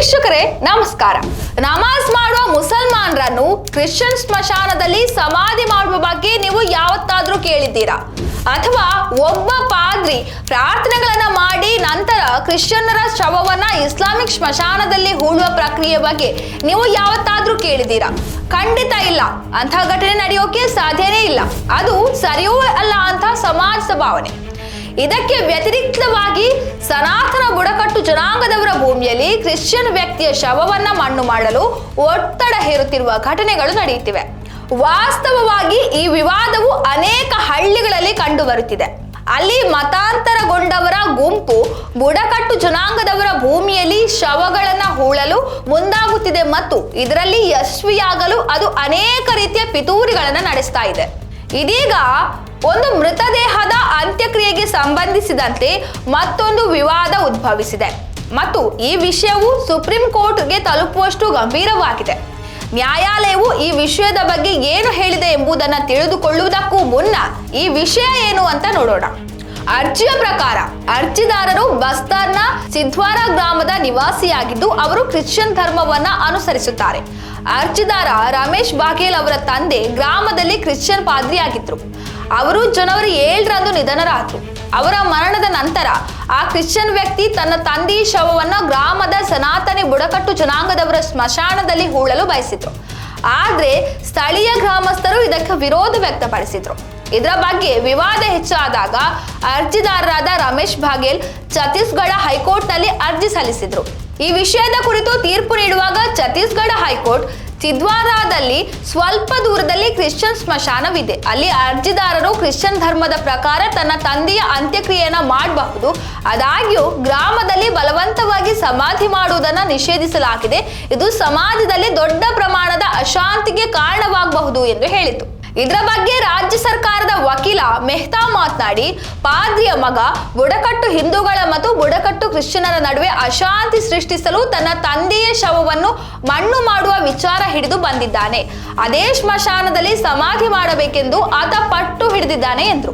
ವೀಕ್ಷಕರೇ, ನಮಸ್ಕಾರ. ನಮಾಜ್ ಮಾಡುವ ಮುಸಲ್ಮಾನರನ್ನು ಕ್ರಿಶ್ಚಿಯನ್ ಸ್ಮಶಾನದಲ್ಲಿ ಸಮಾಧಿ ಮಾಡುವ ಬಗ್ಗೆ ನೀವು ಯಾವತ್ತಾದ್ರೂ ಕೇಳಿದ್ದೀರಾ? ಅಥವಾ ಒಬ್ಬ ಪಾದ್ರಿ ಪ್ರಾರ್ಥನೆಗಳನ್ನ ಮಾಡಿ ನಂತರ ಕ್ರಿಶ್ಚಿಯನ್ನರ ಶವವನ್ನ ಇಸ್ಲಾಮಿಕ್ ಸ್ಮಶಾನದಲ್ಲಿ ಹೂಳುವ ಪ್ರಕ್ರಿಯೆ ಬಗ್ಗೆ ನೀವು ಯಾವತ್ತಾದ್ರೂ ಕೇಳಿದ್ದೀರಾ? ಖಂಡಿತ ಇಲ್ಲ. ಅಂತ ಘಟನೆ ನಡೆಯೋಕೆ ಸಾಧ್ಯನೇ ಇಲ್ಲ. ಅದು ಸರಿಯೂ ಅಲ್ಲ ಅಂತ ಸಮಾಜ ಭಾವನೆ. ಇದಕ್ಕೆ ವ್ಯತಿರಿಕ್ತವಾಗಿ ಸನಾತನ ಬುಡಕಟ್ಟು ಜನಾಂಗದವರ ಭೂಮಿಯಲ್ಲಿ ಕ್ರಿಶ್ಚಿಯನ್ ವ್ಯಕ್ತಿಯ ಶವವನ್ನ ಮಣ್ಣು ಮಾಡಲು ಒತ್ತಡ ಹೇರುತ್ತಿರುವ ಘಟನೆಗಳು ನಡೆಯುತ್ತಿವೆ. ವಾಸ್ತವವಾಗಿ ಈ ವಿವಾದವು ಅನೇಕ ಹಳ್ಳಿಗಳಲ್ಲಿ ಕಂಡುಬರುತ್ತಿದೆ. ಅಲ್ಲಿ ಮತಾಂತರಗೊಂಡವರ ಗುಂಪು ಬುಡಕಟ್ಟು ಜನಾಂಗದವರ ಭೂಮಿಯಲ್ಲಿ ಶವಗಳನ್ನ ಹೂಳಲು ಮುಂದಾಗುತ್ತಿದೆ ಮತ್ತು ಇದರಲ್ಲಿ ಯಶಸ್ವಿಯಾಗಲು ಅದು ಅನೇಕ ರೀತಿಯ ಪಿತೂರಿಗಳನ್ನ ನಡೆಸ್ತಾ ಇದೆ. ಇದೀಗ ಒಂದು ಮೃತದೇಹದ ಅಂತ್ಯಕ್ರಿಯೆಗೆ ಸಂಬಂಧಿಸಿದಂತೆ ಮತ್ತೊಂದು ವಿವಾದ ಉದ್ಭವಿಸಿದೆ. ಮತ್ತು ಈ ವಿಷಯವು ಸುಪ್ರೀಂ ಕೋರ್ಟ್ಗೆ ತಲುಪುವಷ್ಟು ಗಂಭೀರವಾಗಿದೆ. ನ್ಯಾಯಾಲಯವು ಈ ವಿಷಯದ ಬಗ್ಗೆ ಏನು ಹೇಳಿದೆ ಎಂಬುದನ್ನು ತಿಳಿದುಕೊಳ್ಳುವುದಕ್ಕೂ ಮುನ್ನ ಈ ವಿಷಯ ಏನು ಅಂತ ನೋಡೋಣ. ಅರ್ಜಿಯ ಪ್ರಕಾರ, ಅರ್ಜಿದಾರರು ಬಸ್ತಾರ್ನ ಸಿದ್ವಾರ ಗ್ರಾಮದ ನಿವಾಸಿಯಾಗಿದ್ದು ಅವರು ಕ್ರಿಶ್ಚಿಯನ್ ಧರ್ಮವನ್ನ ಅನುಸರಿಸುತ್ತಾರೆ. ಅರ್ಜಿದಾರ ರಮೇಶ್ ಬಾಗೇಲ್ ಅವರ ತಂದೆ ಗ್ರಾಮದಲ್ಲಿ ಕ್ರಿಶ್ಚಿಯನ್ ಪಾದ್ರಿಯಾಗಿದ್ರು. ಅವರು ಜನವರಿ ಏಳರಂದು ನಿಧನರಾದರು. ಅವರ ಮರಣದ ನಂತರ ಆ ಕ್ರಿಶ್ಚಿಯನ್ ವ್ಯಕ್ತಿ ತನ್ನ ತಂದೆಯ ಶವವನ್ನು ಗ್ರಾಮದ ಸನಾತನಿ ಬುಡಕಟ್ಟು ಜನಾಂಗದವರ ಸ್ಮಶಾನದಲ್ಲಿ ಹೂಳಲು ಬಯಸಿದ್ರು. ಆದ್ರೆ ಸ್ಥಳೀಯ ಗ್ರಾಮಸ್ಥರು ಇದಕ್ಕೆ ವಿರೋಧ ವ್ಯಕ್ತಪಡಿಸಿದ್ರು. ಇದರ ಬಗ್ಗೆ ವಿವಾದ ಹೆಚ್ಚಾದಾಗ ಅರ್ಜಿದಾರರಾದ ರಮೇಶ್ ಬಾಗೇಲ್ ಛತ್ತೀಸ್ಗಢ ಹೈಕೋರ್ಟ್ನಲ್ಲಿ ಅರ್ಜಿ ಸಲ್ಲಿಸಿದ್ರು. ಈ ವಿಷಯದ ಕುರಿತು ತೀರ್ಪು ನೀಡುವಾಗ ಛತ್ತೀಸ್ಗಢ ಹೈಕೋರ್ಟ್ ಚಿದ್ವಾರಾದಲ್ಲಿ ಸ್ವಲ್ಪ ದೂರದಲ್ಲಿ ಕ್ರಿಶ್ಚಿಯನ್ ಸ್ಮಶಾನವಿದೆ. ಅಲ್ಲಿ ಅರ್ಜಿದಾರರು ಕ್ರಿಶ್ಚಿಯನ್ ಧರ್ಮದ ಪ್ರಕಾರ ತನ್ನ ತಂದೆಯ ಅಂತ್ಯಕ್ರಿಯೆಯನ್ನ ಮಾಡಬಹುದು. ಆದಾಗ್ಯೂ ಗ್ರಾಮದಲ್ಲಿ ಬಲವಂತವಾಗಿ ಸಮಾಧಿ ಮಾಡುವುದನ್ನು ನಿಷೇಧಿಸಲಾಗಿದೆ. ಇದು ಸಮಾಜದಲ್ಲಿ ದೊಡ್ಡ ಪ್ರಮಾಣದ ಅಶಾಂತಿಗೆ ಕಾರಣವಾಗಬಹುದು ಎಂದು ಹೇಳಿತು. ಇದರ ಬಗ್ಗೆ ರಾಜ್ಯ ಸರ್ಕಾರದ ವಕೀಲ ಮೆಹ್ತಾ ಮಾತನಾಡಿ, ಪಾದ್ರಿಯ ಮಗ ಬುಡಕಟ್ಟು ಹಿಂದೂಗಳ ಮತ್ತು ಬುಡಕಟ್ಟು ಕ್ರಿಶ್ಚಿಯನರ ನಡುವೆ ಅಶಾಂತಿ ಸೃಷ್ಟಿಸಲು ತನ್ನ ತಂದೆಯ ಶವವನ್ನು ಮಣ್ಣು ಮಾಡುವ ವಿಚಾರ ಹಿಡಿದು ಬಂದಿದ್ದಾನೆ. ಅದೇ ಸ್ಮಶಾನದಲ್ಲಿ ಸಮಾಧಿ ಮಾಡಬೇಕೆಂದು ಆತ ಪಟ್ಟು ಹಿಡಿದಿದ್ದಾನೆ ಎಂದರು.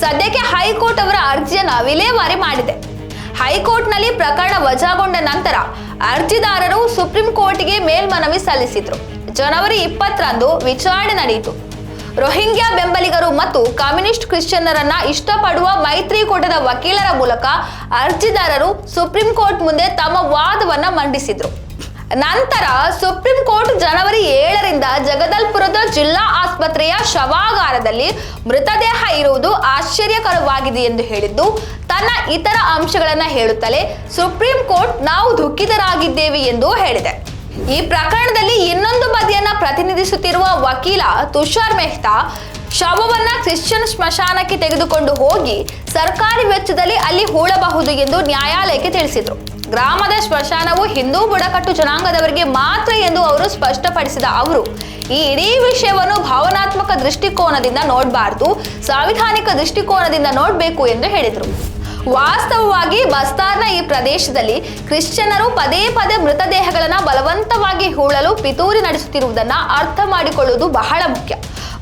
ಸದ್ಯಕ್ಕೆ ಹೈಕೋರ್ಟ್ ಅವರ ಅರ್ಜಿಯನ್ನು ವಿಲೇವಾರಿ ಮಾಡಿದೆ. ಹೈಕೋರ್ಟ್ನಲ್ಲಿ ಪ್ರಕರಣ ವಜಾಗೊಂಡ ನಂತರ ಅರ್ಜಿದಾರರು ಸುಪ್ರೀಂ ಕೋರ್ಟ್ಗೆ ಮೇಲ್ಮನವಿ ಸಲ್ಲಿಸಿದ್ರು. ಜನವರಿ ಇಪ್ಪತ್ತರಂದು ವಿಚಾರಣೆ ನಡೆಯಿತು. ರೋಹಿಂಗ್ಯಾ ಬೆಂಬಲಿಗರು ಮತ್ತು ಕಮ್ಯುನಿಸ್ಟ್ ಕ್ರಿಶ್ಚಿಯನ್ನರನ್ನ ಇಷ್ಟಪಡುವ ಮೈತ್ರಿಕೂಟದ ವಕೀಲರ ಮೂಲಕ ಅರ್ಜಿದಾರರು ಸುಪ್ರೀಂ ಕೋರ್ಟ್ ಮುಂದೆ ತಮ್ಮ ವಾದವನ್ನ ಮಂಡಿಸಿದ್ರು. ನಂತರ ಸುಪ್ರೀಂ ಕೋರ್ಟ್ ಜನವರಿ ಏಳರಿಂದ ಜಗದಲ್ಪುರದ ಜಿಲ್ಲಾ ಆಸ್ಪತ್ರೆಯ ಶವಾಗಾರದಲ್ಲಿ ಮೃತದೇಹ ಇರುವುದು ಆಶ್ಚರ್ಯಕರವಾಗಿದೆ ಎಂದು ಹೇಳಿದ್ದು, ತನ್ನ ಇತರ ಅಂಶಗಳನ್ನ ಹೇಳುತ್ತಲೇ ಸುಪ್ರೀಂ ಕೋರ್ಟ್ ನಾವು ದುಃಖಿತರಾಗಿದ್ದೇವೆ ಎಂದು ಹೇಳಿದೆ. ಈ ಪ್ರಕರಣದಲ್ಲಿ ಇನ್ನೊಂದು ಬದಿಯನ್ನ ಪ್ರತಿನಿಧಿಸುತ್ತಿರುವ ವಕೀಲ ತುಷಾರ್ ಮೆಹ್ತಾ, ಶವವನ್ನ ಕ್ರಿಶ್ಚಿಯನ್ ಸ್ಮಶಾನಕ್ಕೆ ತೆಗೆದುಕೊಂಡು ಹೋಗಿ ಸರ್ಕಾರಿ ವೆಚ್ಚದಲ್ಲಿ ಅಲ್ಲಿ ಹೂಳಬಹುದು ಎಂದು ನ್ಯಾಯಾಲಯಕ್ಕೆ ತಿಳಿಸಿದರು. ಗ್ರಾಮದ ಸ್ಮಶಾನವು ಹಿಂದೂ ಬುಡಕಟ್ಟು ಜನಾಂಗದವರಿಗೆ ಮಾತ್ರ ಎಂದು ಅವರು ಸ್ಪಷ್ಟಪಡಿಸಿದ ಅವರು. ಈ ಇಡೀ ವಿಷಯವನ್ನು ಭಾವನಾತ್ಮಕ ದೃಷ್ಟಿಕೋನದಿಂದ ನೋಡಬಾರದು, ಸಾಂವಿಧಾನಿಕ ದೃಷ್ಟಿಕೋನದಿಂದ ನೋಡಬೇಕು ಎಂದು ಹೇಳಿದರು. ವಾಸ್ತವವಾಗಿ ಬಸ್ತಾರ್ನ ಈ ಪ್ರದೇಶದಲ್ಲಿ ಕ್ರಿಶ್ಚಿಯನರು ಪದೇ ಪದೇ ಮೃತದೇಹಗಳನ್ನು ಬಲವಂತವಾಗಿ ಹೂಳಲು ಪಿತೂರಿ ನಡೆಸುತ್ತಿರುವುದನ್ನ ಅರ್ಥ ಮಾಡಿಕೊಳ್ಳುವುದು ಬಹಳ ಮುಖ್ಯ.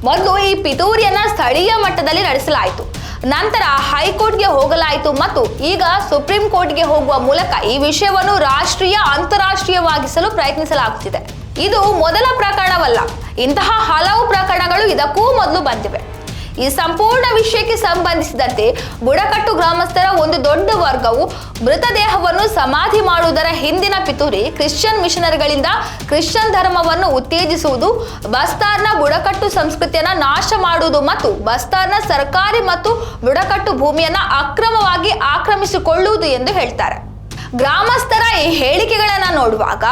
ಮೊದಲು ಈ ಪಿತೂರಿಯನ್ನ ಸ್ಥಳೀಯ ಮಟ್ಟದಲ್ಲಿ ನಡೆಸಲಾಯಿತು. ನಂತರ ಹೈಕೋರ್ಟ್ಗೆ ಹೋಗಲಾಯಿತು ಮತ್ತು ಈಗ ಸುಪ್ರೀಂ ಕೋರ್ಟ್ಗೆ ಹೋಗುವ ಮೂಲಕ ಈ ವಿಷಯವನ್ನು ರಾಷ್ಟ್ರೀಯ, ಅಂತಾರಾಷ್ಟ್ರೀಯವಾಗಿಸಲು ಪ್ರಯತ್ನಿಸಲಾಗುತ್ತಿದೆ. ಇದು ಮೊದಲ ಪ್ರಕರಣವಲ್ಲ, ಇಂತಹ ಹಲವು ಪ್ರಕರಣಗಳು ಇದಕ್ಕೂ ಮೊದಲು ಬಂದಿವೆ. ಈ ಸಂಪೂರ್ಣ ವಿಷಯಕ್ಕೆ ಸಂಬಂಧಿಸಿದಂತೆ ಬುಡಕಟ್ಟು ಗ್ರಾಮಸ್ಥರ ಒಂದು ದೊಡ್ಡ ವರ್ಗವು ಮೃತದೇಹವನ್ನು ಸಮಾಧಿ ಮಾಡುವುದರ ಹಿಂದಿನ ಪಿತೂರಿ ಕ್ರಿಶ್ಚಿಯನ್ ಮಿಷನರಿಗಳಿಂದ ಕ್ರಿಶ್ಚಿಯನ್ ಧರ್ಮವನ್ನು ಉತ್ತೇಜಿಸುವುದು ಬಸ್ತಾರ್ನ ಬುಡಕಟ್ಟು ಸಂಸ್ಕೃತಿಯನ್ನ ನಾಶ ಮಾಡುವುದು ಮತ್ತು ಬಸ್ತಾರ್ನ ಸರ್ಕಾರಿ ಮತ್ತು ಬುಡಕಟ್ಟು ಭೂಮಿಯನ್ನು ಅಕ್ರಮವಾಗಿ ಆಕ್ರಮಿಸಿಕೊಳ್ಳುವುದು ಎಂದು ಹೇಳ್ತಾರೆ. ಗ್ರಾಮಸ್ಥರ ಈ ಹೇಳಿಕೆಗಳನ್ನು ನೋಡುವಾಗ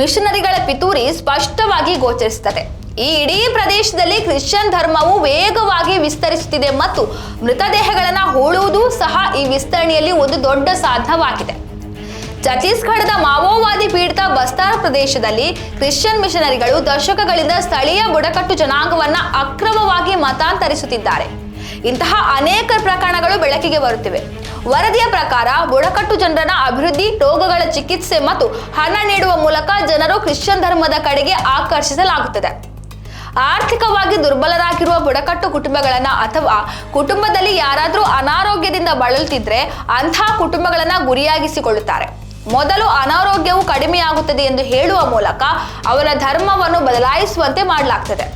ಮಿಷನರಿಗಳ ಪಿತೂರಿ ಸ್ಪಷ್ಟವಾಗಿ ಗೋಚರಿಸುತ್ತದೆ. ಈ ಇಡೀ ಪ್ರದೇಶದಲ್ಲಿ ಕ್ರಿಶ್ಚಿಯನ್ ಧರ್ಮವು ವೇಗವಾಗಿ ವಿಸ್ತರಿಸುತ್ತಿದೆ ಮತ್ತು ಮೃತದೇಹಗಳನ್ನು ಹೂಳುವುದು ಸಹ ಈ ವಿಸ್ತರಣೆಯಲ್ಲಿ ಒಂದು ದೊಡ್ಡ ಸಾಧನವಾಗಿದೆ. ಛತ್ತೀಸ್ಗಢದ ಮಾವೋವಾದಿ ಪೀಡಿತ ಬಸ್ತಾರ್ ಪ್ರದೇಶದಲ್ಲಿ ಕ್ರಿಶ್ಚಿಯನ್ ಮಿಷನರಿಗಳು ದಶಕಗಳಿಂದ ಸ್ಥಳೀಯ ಬುಡಕಟ್ಟು ಜನಾಂಗವನ್ನ ಅಕ್ರಮವಾಗಿ ಮತಾಂತರಿಸುತ್ತಿದ್ದಾರೆ. ಇಂತಹ ಅನೇಕ ಪ್ರಕರಣಗಳು ಬೆಳಕಿಗೆ ಬರುತ್ತಿವೆ. ವರದಿಯ ಪ್ರಕಾರ ಬುಡಕಟ್ಟು ಜನರನ್ನ ಅಭಿವೃದ್ಧಿ, ರೋಗಗಳ ಚಿಕಿತ್ಸೆ ಮತ್ತು ಹಣ ನೀಡುವ ಮೂಲಕ ಜನರು ಕ್ರಿಶ್ಚಿಯನ್ ಧರ್ಮದ ಕಡೆಗೆ ಆಕರ್ಷಿಸಲಾಗುತ್ತದೆ. ಆರ್ಥಿಕವಾಗಿ ದುರ್ಬಲರಾಗಿರುವ ಬುಡಕಟ್ಟು ಕುಟುಂಬಗಳನ್ನ ಅಥವಾ ಕುಟುಂಬದಲ್ಲಿ ಯಾರಾದರೂ ಅನಾರೋಗ್ಯದಿಂದ ಬಳಲುತ್ತಿದ್ರೆ ಅಂತಹ ಕುಟುಂಬಗಳನ್ನ ಗುರಿಯಾಗಿಸಿಕೊಳ್ಳುತ್ತಾರೆ. ಮೊದಲು ಅನಾರೋಗ್ಯವು ಕಡಿಮೆಯಾಗುತ್ತದೆ ಎಂದು ಹೇಳುವ ಮೂಲಕ ಅವರ ಧರ್ಮವನ್ನು ಬದಲಾಯಿಸುವಂತೆ ಮಾಡಲಾಗ್ತದೆ.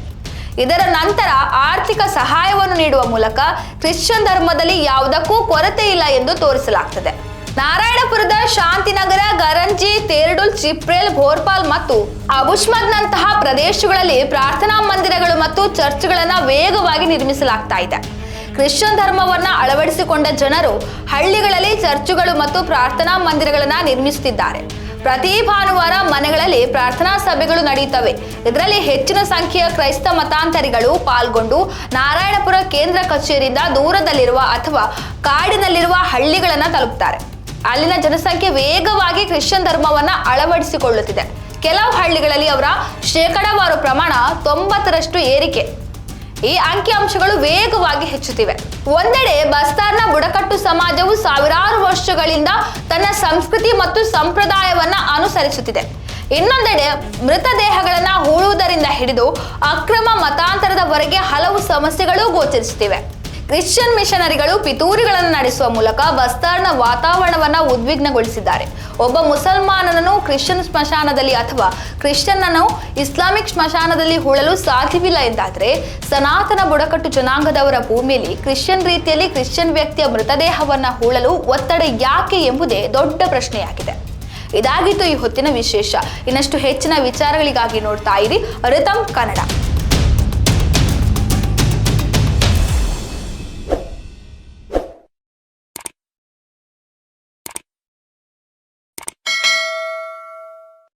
ಇದರ ನಂತರ ಆರ್ಥಿಕ ಸಹಾಯವನ್ನು ನೀಡುವ ಮೂಲಕ ಕ್ರಿಶ್ಚಿಯನ್ ಧರ್ಮದಲ್ಲಿ ಯಾವುದಕ್ಕೂ ಕೊರತೆ ಇಲ್ಲ ಎಂದು ತೋರಿಸಲಾಗ್ತದೆ. ನಾರಾಯಣಪುರದ ಶಾಂತಿನಗರ, ಗರಂಜಿ, ತೇರಡುಲ್, ಚಿಪ್ರೇಲ್ ಭೋರ್ಪಾಲ್ ಮತ್ತು ಅಬುಷ್ಮದ್ನಂತಹ ಪ್ರದೇಶಗಳಲ್ಲಿ ಪ್ರಾರ್ಥನಾ ಮಂದಿರಗಳು ಮತ್ತು ಚರ್ಚ್ಗಳನ್ನು ವೇಗವಾಗಿ ನಿರ್ಮಿಸಲಾಗ್ತಾ ಇದೆ. ಕ್ರಿಶ್ಚಿಯನ್ ಧರ್ಮವನ್ನ ಅಳವಡಿಸಿಕೊಂಡ ಜನರು ಹಳ್ಳಿಗಳಲ್ಲಿ ಚರ್ಚುಗಳು ಮತ್ತು ಪ್ರಾರ್ಥನಾ ಮಂದಿರಗಳನ್ನ ನಿರ್ಮಿಸುತ್ತಿದ್ದಾರೆ. ಪ್ರತಿ ಭಾನುವಾರ ಮನೆಗಳಲ್ಲಿ ಪ್ರಾರ್ಥನಾ ಸಭೆಗಳು ನಡೆಯುತ್ತವೆ. ಇದರಲ್ಲಿ ಹೆಚ್ಚಿನ ಸಂಖ್ಯೆಯ ಕ್ರೈಸ್ತ ಮತಾಂತರಿಗಳು ಪಾಲ್ಗೊಂಡು ನಾರಾಯಣಪುರ ಕೇಂದ್ರ ಕಚೇರಿಯಿಂದ ದೂರದಲ್ಲಿರುವ ಅಥವಾ ಕಾಡಿನಲ್ಲಿರುವ ಹಳ್ಳಿಗಳನ್ನು ತಲುಪುತ್ತಾರೆ ಅಲ್ಲಿನ ಜನಸಂಖ್ಯೆ ವೇಗವಾಗಿ ಕ್ರಿಶ್ಚಿಯನ್ ಧರ್ಮವನ್ನ ಅಳವಡಿಸಿಕೊಳ್ಳುತ್ತಿದೆ. ಕೆಲವು ಹಳ್ಳಿಗಳಲ್ಲಿ ಅವರ ಶೇಕಡಾವಾರು ಪ್ರಮಾಣ ತೊಂಬತ್ತರಷ್ಟು ಏರಿಕೆ. ಈ ಅಂಕಿಅಂಶಗಳು ವೇಗವಾಗಿ ಹೆಚ್ಚುತ್ತಿವೆ. ಒಂದೆಡೆ ಬಸ್ತಾರ್ನ ಬುಡಕಟ್ಟು ಸಮಾಜವು ಸಾವಿರಾರು ವರ್ಷಗಳಿಂದ ತನ್ನ ಸಂಸ್ಕೃತಿ ಮತ್ತು ಸಂಪ್ರದಾಯವನ್ನ ಅನುಸರಿಸುತ್ತಿದೆ. ಇನ್ನೊಂದೆಡೆ ಮೃತದೇಹಗಳನ್ನ ಹೂಳುವುದರಿಂದ ಹಿಡಿದು ಅಕ್ರಮ ಮತಾಂತರದವರೆಗೆ ಹಲವು ಸಮಸ್ಯೆಗಳು ಗೋಚರಿಸುತ್ತಿವೆ. ಕ್ರಿಶ್ಚಿಯನ್ ಮಿಷನರಿಗಳು ಪಿತೂರಿಗಳನ್ನು ನಡೆಸುವ ಮೂಲಕ ಬಸ್ತಾರ್ನ ವಾತಾವರಣವನ್ನ ಉದ್ವಿಗ್ನಗೊಳಿಸಿದ್ದಾರೆ. ಒಬ್ಬ ಮುಸಲ್ಮಾನನನ್ನು ಕ್ರಿಶ್ಚಿಯನ್ ಸ್ಮಶಾನದಲ್ಲಿ ಅಥವಾ ಕ್ರಿಶ್ಚಿಯನ್ನನ್ನು ಇಸ್ಲಾಮಿಕ್ ಸ್ಮಶಾನದಲ್ಲಿ ಹೂಳಲು ಸಾಧ್ಯವಿಲ್ಲ ಎಂದಾದರೆ ಸನಾತನ ಬುಡಕಟ್ಟು ಜನಾಂಗದವರ ಭೂಮಿಯಲ್ಲಿ ಕ್ರಿಶ್ಚಿಯನ್ ರೀತಿಯಲ್ಲಿ ಕ್ರಿಶ್ಚಿಯನ್ ವ್ಯಕ್ತಿಯ ಮೃತದೇಹವನ್ನ ಹೂಳಲು ಒತ್ತಡ ಯಾಕೆ ಎಂಬುದೇ ದೊಡ್ಡ ಪ್ರಶ್ನೆಯಾಗಿದೆ. ಇದಾಗಿತ್ತು ಈ ಹೊತ್ತಿನ ವಿಶೇಷ. ಇನ್ನಷ್ಟು ಹೆಚ್ಚಿನ ವಿಚಾರಗಳಿಗಾಗಿ ನೋಡ್ತಾ ಇರಿ. ಋತಂ ಕನ್ನಡ.